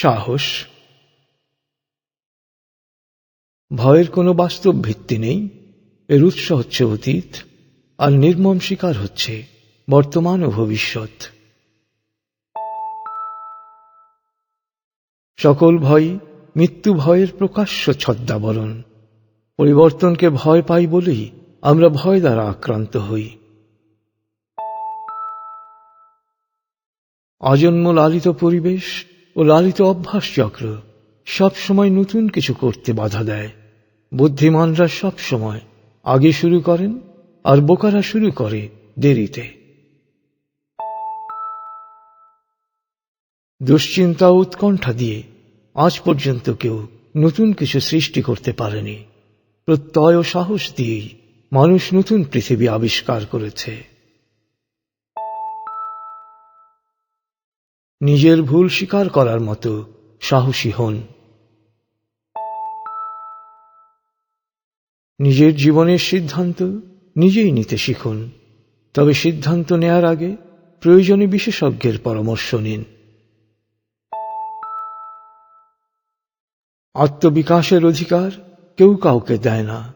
সাহস? ভয়ের কোনো বাস্তব ভিত্তি নেই। এর উৎস হচ্ছে অতীত, আর নির্মম শিকার হচ্ছে বর্তমান ও ভবিষ্যৎ। সকল ভয় মৃত্যু ভয়ের প্রকাশ্য ছদ্মাবরণ। পরিবর্তনকে ভয় পাই বলেই আমরা ভয় দ্বারা আক্রান্ত হই। অজন্ম লালিত পরিবেশ ও লালিত অভ্যাস চক্র সবসময় নতুন কিছু করতে বাধা দেয়। বুদ্ধিমানরা সব সময় আগে শুরু করেন আর বোকারা শুরু করে দেরিতে। দুশ্চিন্তা উৎকণ্ঠা দিয়ে আজ পর্যন্ত কেউ নতুন কিছু সৃষ্টি করতে পারেনি। প্রত্যয় ও সাহস দিয়েই মানুষ নতুন পৃথিবী আবিষ্কার করেছে। নিজের ভুল স্বীকার করার মতো সাহসী হন। নিজের জীবনের সিদ্ধান্ত নিজেই নিতে শিখুন। তবে সিদ্ধান্ত নেয়ার আগে প্রয়োজনে বিশেষজ্ঞের পরামর্শ নিন। আত্মবিকাশের অধিকার কেউ কাউকে দেয় না,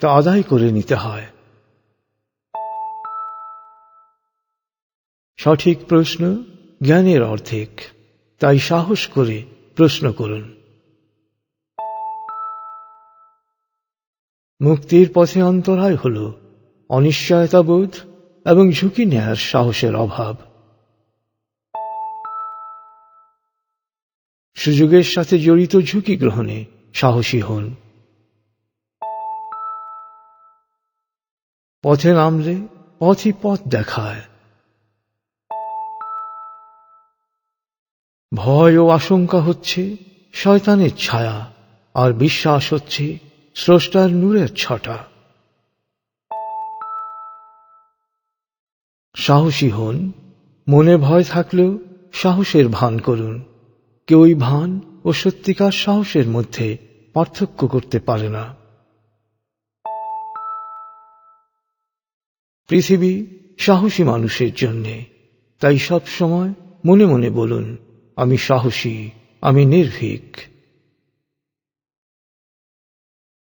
তা আদায় করে নিতে হয়। সঠিক প্রশ্ন জ্ঞানের অর্ধেক, তাই সাহস করে প্রশ্ন করুন। মুক্তির পথে অন্তরায় হল অনিশ্চয়তাবোধ এবং ঝুঁকি নেয়ার সাহসের অভাব। সুযোগের সাথে জড়িত ঝুঁকি গ্রহণে সাহসী হন। পথে নামলে পথই পথ দেখায়। ভয় ও আশঙ্কা হচ্ছে, শয়তানের ছায়া আর বিশ্বাস হচ্ছে স্রষ্টার নূরের ছটা। সাহসী হন, মনে ভয় থাকলেও সাহসের ভান করুন। কেউই ভান ও সত্যিকার সাহসের মধ্যে পার্থক্য করতে পারে না। পৃথিবী সাহসী মানুষের জন্যে, তাই সব সময় মনে মনে বলুন আমি সাহসী আমি নির্ভীক।